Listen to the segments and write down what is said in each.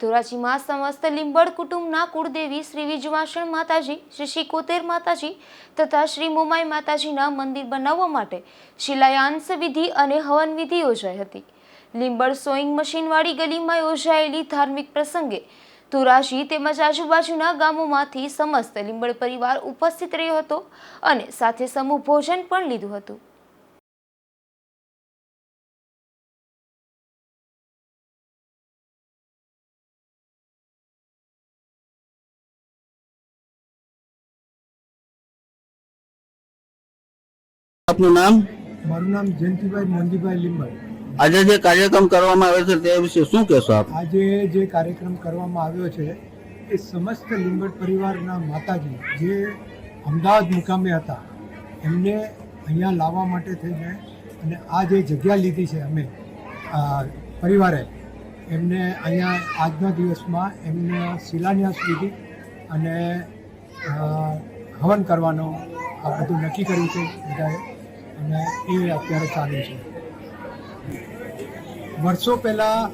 ધોરાજીમાં સમસ્ત લીંબડ કુટુંબના કુળદેવી શ્રી વિજવાસણ માતાજી, શ્રી શિકોતેર માતાજી તથા શ્રી મોમાઈ માતાજીના મંદિર બનાવવા માટે શિલાયાંશ વિધિ અને હવન વિધિ યોજાઈ હતી. લીંબડ સોઈંગ મશીનવાળી ગલીમાં યોજાયેલી ધાર્મિક પ્રસંગે ધોરાજી તેમજ આજુબાજુના ગામોમાંથી સમસ્ત લીંબડ પરિવાર ઉપસ્થિત રહ્યો હતો અને સાથે સમૂહ ભોજન પણ લીધું હતું. આપનું નામ? મારું નામ જયંતિભાઈ મોંજીભાઈ લીંબડ આજે જે કાર્યક્રમ કરવામાં આવ્યો છે તે વિશે શું કહેશો આપ? આજે જે કાર્યક્રમ કરવામાં આવ્યો છે એ સમસ્ત લીંબડ પરિવારના માતાજી જે અમદાવાદ મુકામે હતા એમને અહીંયા લાવવા માટે થઈને અને આ જે જગ્યા લીધી છે અમે પરિવારે એમને અહીંયા આજના દિવસમાં એમને શિલાન્યાસ લીધી અને હવન કરવાનો આ બધું નક્કી કર્યું છે બધાએ. અને એ અત્યારે ચાલુ છે. વર્ષો પહેલાં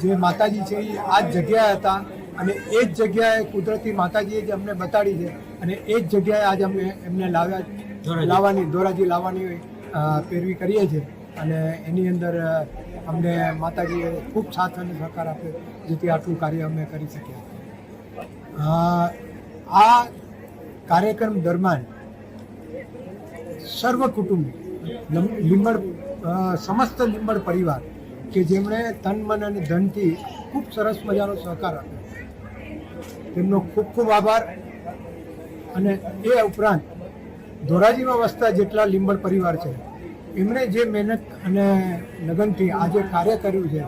જે માતાજી છે એ આ જ જગ્યાએ હતા અને એ જ જગ્યાએ કુદરતી માતાજીએ જે અમને બતાડી છે અને એ જ જગ્યાએ આજે અમે એમને લાવ્યા લાવવાની ધોરાજી લાવવાની પેરવી કરીએ છીએ. અને એની અંદર અમને માતાજીએ ખૂબ સાથ અને સહકાર આપ્યો જેથી આટલું કાર્ય અમે કરી શક્યા. આ કાર્યક્રમ દરમિયાન સર્વ કુટુંબી લીંબડ સમસ્ત લીંબડ પરિવાર કે જેમણે તન, મન અને ધનથી ખૂબ સરસ મજાનો સહકાર આપ્યો. તેમનો ખૂબ ખૂબ આભાર. અને એ ઉપરાંત ધોરાજીમાં વસતા જેટલા લીંબડ પરિવાર છે, એમણે જે મહેનત અને લગનથી આ જે કાર્ય કર્યું છે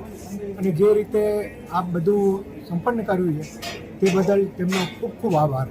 અને જે રીતે આ બધું સંપન્ન કર્યું છે, તે બદલ તેમનો ખૂબ ખૂબ આભાર.